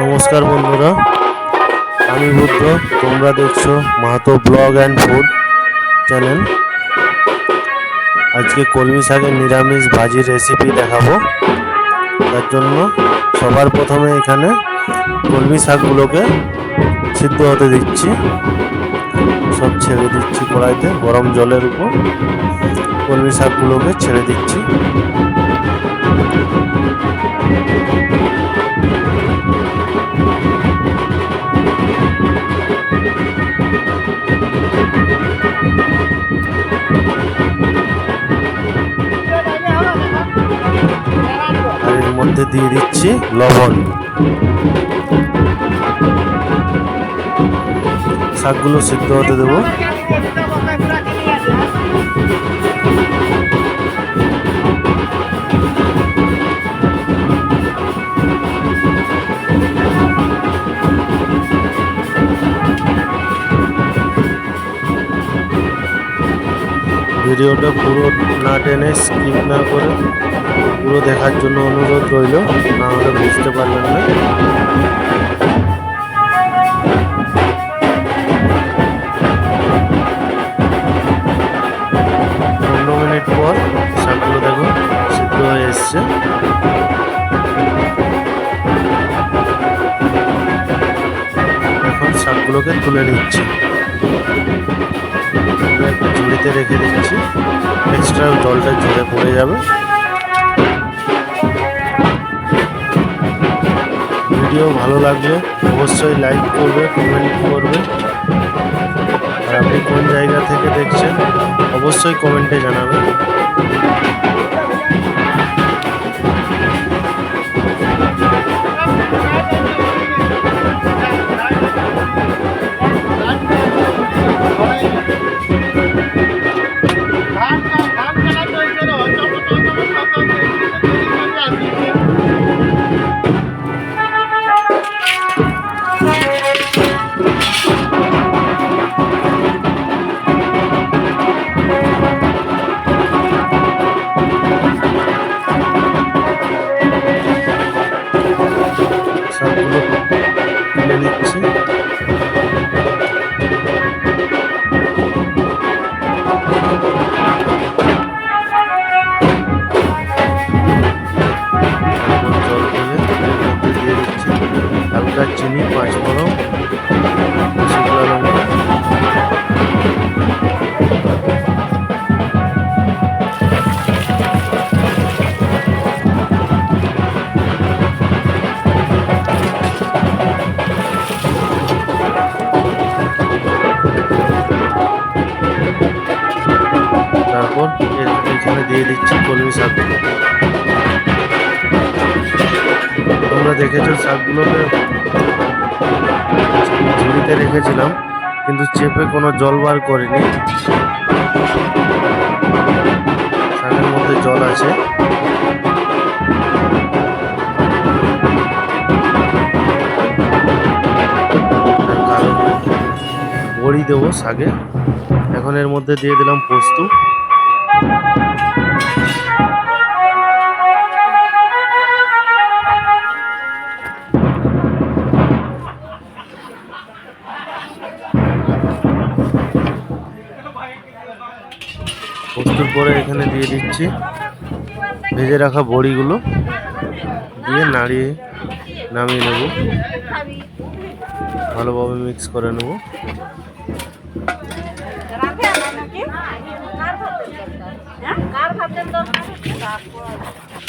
নমস্কার বন্ধুরা, আমি বুদ্ধ তোমরা দেখছ Mahato vlog and food channel. আজকে কলমি শাকের নিরামিষ ভাজির রেসিপি দেখাবো। তার জন্য সবার প্রথমে এখানে কলমি শাকগুলোকে সিদ্ধ হতে দিচ্ছি। সব ছেড়ে দিচ্ছি কড়াইতে, গরম জলের উপর। কলমি শাকগুলোকে ছেড়ে দিচ্ছি। মধ্যে দিয়ে দিচ্ছি লবণ। শাকগুলো সিদ্ধ হতে দেবো। ভিডিওটা পুরো না টেনে স্কিপ না করে পুরো দেখার জন্য অনুরোধ রইল, না হলে বুঝতে পারবেন না। পনেরো মিনিট পর শাকগুলো দেখো, সিদ্ধ হয়ে এসছে। এখন শাকগুলোকে তুলে নিচ্ছি। ঝুড়িতে রেখে দিচ্ছি। এক্সট্রা জলটা ঝরে পড়ে যাবে। ভিডিও ভালো লাগলে অবশ্যই লাইক করবে কমেন্ট করবে। আর আপনি কোন জায়গা থেকে দেখছেন, অবশ্যই কমেন্টে জানাবেন। সবগুলো তুলে নিচ্ছি এখানে দিয়ে দিচ্ছি কলমি শাকগুলো। তোমরা দেখেছ শাকগুলোকে ঝুড়িতে রেখেছিলাম, কিন্তু চেপে কোনো জল বার করিনি। শাকের মধ্যে জল আছে। বড়ি দেবো শাকে। এখন এর মধ্যে দিয়ে দিলাম পোস্ত। পোস্তর পরে এখানে দিয়ে দিচ্ছি। ভেজে রাখা বড়িগুলো দিয়ে নাড়িয়ে নামিয়ে নেব। ভালোভাবে মিক্স করে নেব। কার ভাবছেন দরকার